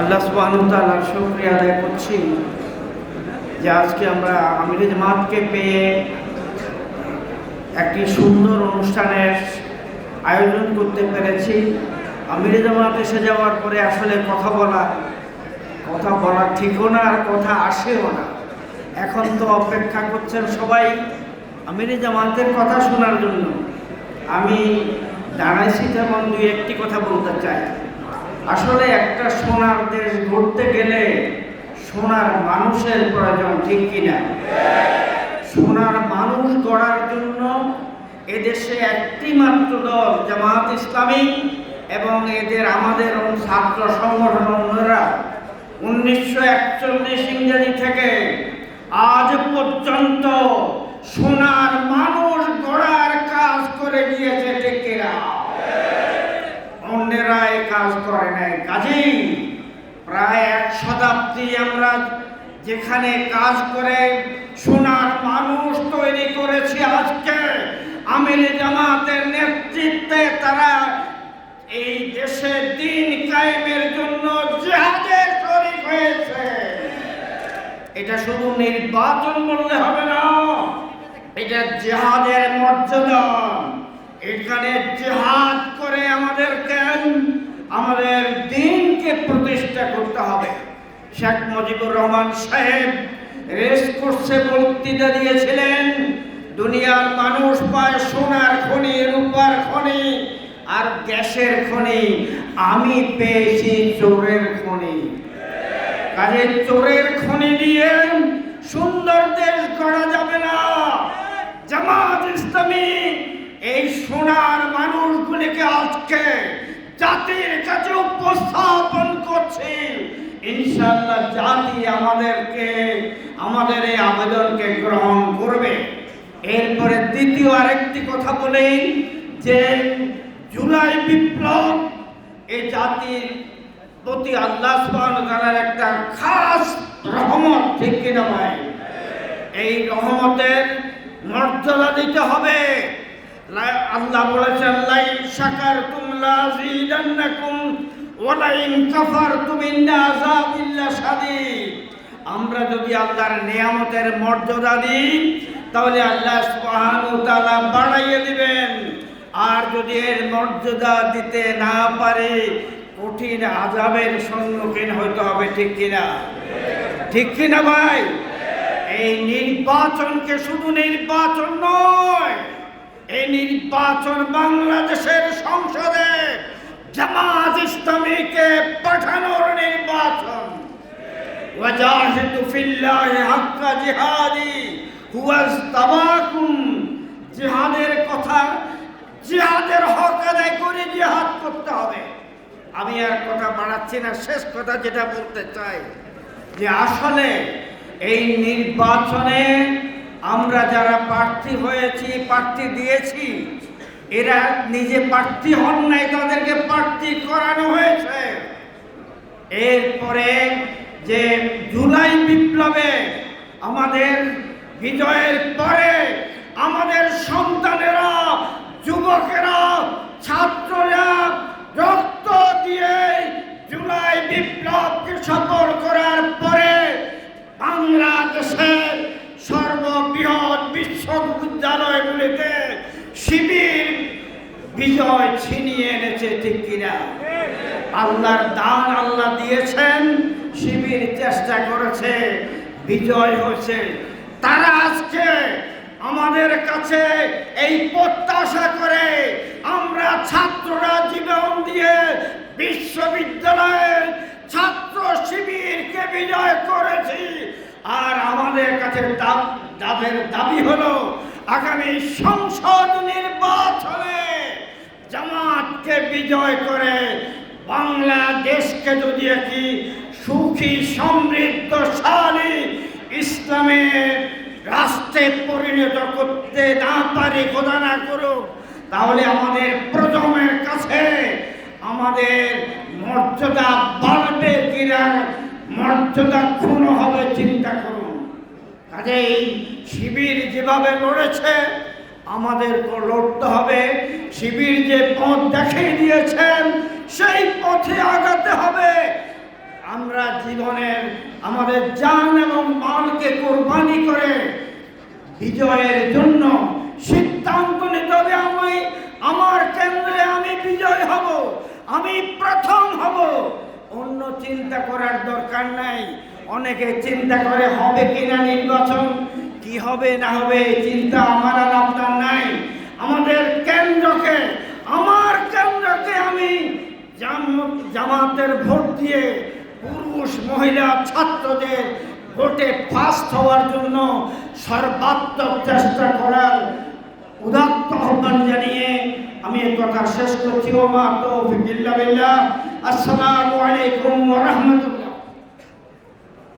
আল্লাহ সুবাহতালার শুক্রিয়া আদায় করছি যে আজকে আমরা আমির জামাতকে পেয়ে একটি সুন্দর অনুষ্ঠানের আয়োজন করতে পেরেছি। আমির জামাত এসে যাওয়ার পরে আসলে কথা বলা কথা বলা ঠিকও না আর কথা আসেও না। এখন তো অপেক্ষা করছেন সবাই আমির জামাতের কথা শোনার জন্য। আমি দাঁড়াইছি তেমন দুই একটি কথা বলতে চাই। আসলে একটা সোনার দেশ গড়তে গেলে সোনার মানুষের প্রয়োজন, ঠিক কিনা সোনার মানুষ গড়ার জন্য এদেশে একটি মাত্র দল, জামাত ইসলামী এবং এদের আমাদের ছাত্র সংগঠন অন্যরা। উনিশশো একচল্লিশ ইংরেজি থেকে আজ পর্যন্ত সোনার মানুষ গড়ার কাজ করে গিয়েছে ঠিক কিনা অন্যেরা এই কাজ করে নাই। কাজেই প্রায় এক শতাব্দী আমরা যেখানে কাজ করে সোনার মানুষ তৈরি করেছি আজকে, আমির জামাতের নেতৃত্বে তারা এই দেশে দিন কায়েমের জন্য জিহাদে শরীক হয়েছে। এটা শুধু নির্বাচন বললে হবে না, এটা জিহাদের মর্যাদা। এখানে জিহাদ করে আমাদেরকে আমাদের দিনকে প্রতিষ্ঠা করতে হবে শেখ মুজিবুর রহমান সাহেব রেস কোর্সে বক্তৃতা দিয়েছিলেন, দুনিয়ার মানুষ পায় সোনার খনি, রূপার খনি আর গ্যাসের খনি। আমি পেয়েছি চোরের খনি। কাজে চোরের খনি দিয়ে সুন্দর দেশ করা যাবে না। জামাত ইসলামী, এই সোনার মানুষগুলিকে আজকে জাতির কাছে করছে ইনশাআল্লাহ জাতি আমাদেরকে, আমাদের এই আবেদনকে গ্রহণ করবে। এরপরে দ্বিতীয় আরেকটি কথা বলেই যে জুলাই বিপ্লব এই জাতির প্রতি আল্লাহ সুবহানাহু একটা খাস রহমত, ঠিক কিনা ভাই? এই রহমতের মর্যাদা দিতে হবে। আল্লাহ বলেছেন, লাইন শাকারতুম লাযীদান্নাকুম ওয়া শাদীদ। আমরা যদি আল্লাহর নিয়ামতের মর্যাদা দিই, তাহলে আল্লাহ বাড়াইয়ে দিবেন। আর যদি এর মর্যাদা দিতে না পারে, কঠিন আজাবের সম্মুখীন হইতে হবে, ঠিক কিনা? ঠিক কিনা ভাই? এই নির্বাচনকে শুধু নির্বাচন নয়, এই নির্বাচন বাংলাদেশের সংসদে জামাত ইসলামীকে পাঠানোর নির্বাচন। ওয়াজাহিদু ফিল্লাহি হাক্কা জিহাদি, হুয়াস্তাবাকুম। জিহাদের কথা, জিহাদের হক আদায় করে জিহাদ করতে হবে। আমি আর কথা বাড়াচ্ছি না, শেষ কথা যেটা বলতে চাই যে আসলে এই নির্বাচনে আমরা যারা প্রার্থী হয়েছি, প্রার্থী দিয়েছি এরা নিজে প্রার্থী হন নাই, তাদেরকে প্রার্থী করানো হয়েছে। এরপরে যে জুলাই বিপ্লবে আমাদের বিজয়ের পরে আমাদের সন্তানেরা, যুবকেরা, ছাত্ররা রক্ত দিয়ে জুলাই বিপ্লবকে সফল করার পরে বাংলাদেশের সর্ববৃহৎ বিশ্ববিদ্যালয়গুলিতে বিজয় ছিনিয়ে এনেছে, ঠিক কিনা? আল্লাহর দান আল্লাহ দিয়েছেন, শিবির চেষ্টা করেছে, বিজয় হয়েছে। তারা আজকে আমাদের কাছে এই প্রত্যাশা করে, আমরা ছাত্ররা জীবন দিয়ে বিশ্ববিদ্যালয়ের ছাত্র শিবিরকে বিজয় করেছি। আর আমাদের কাছে দাব- তাদের দাবি হলো, আগামী সংসদ নির্বাচনে জামাতকে বিজয় করে বাংলাদেশকে যদি একটি সুখী, সমৃদ্ধশালী ইসলামের রাষ্ট্রে পরিণত করতে না পারে, খোদা না করুক, তাহলে আমাদের প্রজন্মের কাছে আমাদের মর্যাদা বাড়বে কিনা মর্যাদা ক্ষুণ্ণ হবে, চিন্তা করুন। কাজেই শিবির যেভাবে লড়েছে আমাদের লড়তে হবে। শিবির যে পথ দেখিয়ে দিয়েছেন, সেই পথে আগাতে হবে। আমরা জীবনের, আমাদের জান এবং মালকে কোরবানি করে বিজয়ের জন্য সিদ্ধান্ত নিতে হবে আমি। আমার কেন্দ্রে আমি বিজয় হব, আমি প্রথম হব। অন্য চিন্তা করার দরকার নাই। অনেকে চিন্তা করে হবে কিনা নির্বাচন। কি হবে, না হবে, চিন্তা আমার আর আপনার নাই। আমাদের কেন্দ্রকে, আমার কেন্দ্রকে আমি জাম- জামাতের ভোট দিয়ে পুরুষ, মহিলা, ছাত্রদের ভোটে ফার্স্ট হওয়ার জন্য সর্বাত্মক চেষ্টা করার উদাত্ত আহ্বান জানিয়ে আমি এই কথা শেষ করছি। ওমা তৌফিক ইল্লা বিল্লাহ। আসসালামু আলাইকুম রাহমাতুল্লাহ।